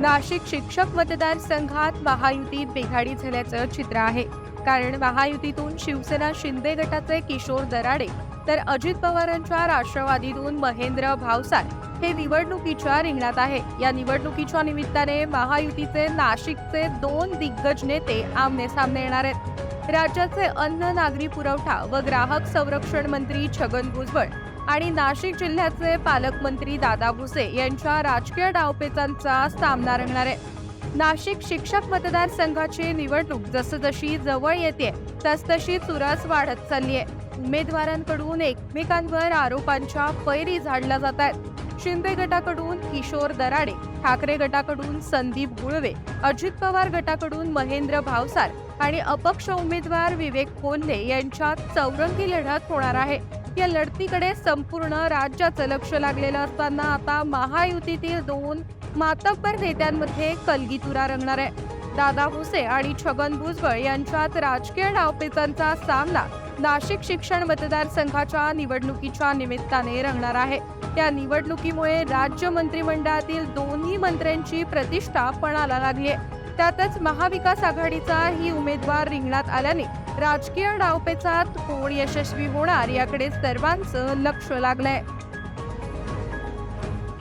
नाशिक शिक्षक मतदारसंघात महायुतीत बिघाडी झाल्याचं चित्र आहे. कारण महायुतीतून शिवसेना शिंदे गटाचे किशोर दराडे तर अजित पवारांच्या राष्ट्रवादीतून महेंद्र भावसार हे निवडणुकीच्या रिंगणात आहे. या निवडणुकीच्या निमित्ताने महायुतीचे नाशिकचे दोन दिग्गज नेते आमने सामने येणार आहेत. राज्याचे अन्न नागरी पुरवठा व ग्राहक संरक्षण मंत्री छगन भुजबळ आणि नाशिक जिल्ह्याचे पालकमंत्री दादा भुसे यांच्या राजकीय डावपेचांचा सामना रंगणार आहे. नाशिक शिक्षक मतदारसंघाची निवडणूक जसजशी जवळ येते तसतशी चुरस वाढत चालली आहे उमेदवारांकडून एकमेकांवर आरोपांच्या पैरी झाडल्या जात आहेत. शिंदे गटाकडून किशोर दराडे ठाकरे गटाकडून संदीप गुळवे अजित पवार गटाकडून महेंद्र भावसार आणि अपक्ष उमेदवार विवेक कोल्हे यांच्यात चौरंगी लढत होणार आहे. या लढतीकडे संपूर्ण राज्याचं लक्ष लागलेलं असताना आता महायुतीतील दोन मातब्बर नेत्यांमध्ये कलगीतुरा रंगणार आहे. दादा भुसे आणि छगन भुजबळ यांच्यात राजकीय डावपेचांचा सामना नाशिक शिक्षण मतदारसंघाच्या निवडणुकीच्या निमित्ताने रंगणार आहे. या निवडणुकीमुळे राज्य मंत्रिमंडळातील दोन्ही मंत्र्यांची प्रतिष्ठा पणाला लागली आहे. त्यातच महाविकास आघाडीचा ही उमेदवार रिंगणात आल्याने राजकीय डावपेचात कोण यशस्वी होणार याकडे सर्वांचं लक्ष लागलंय.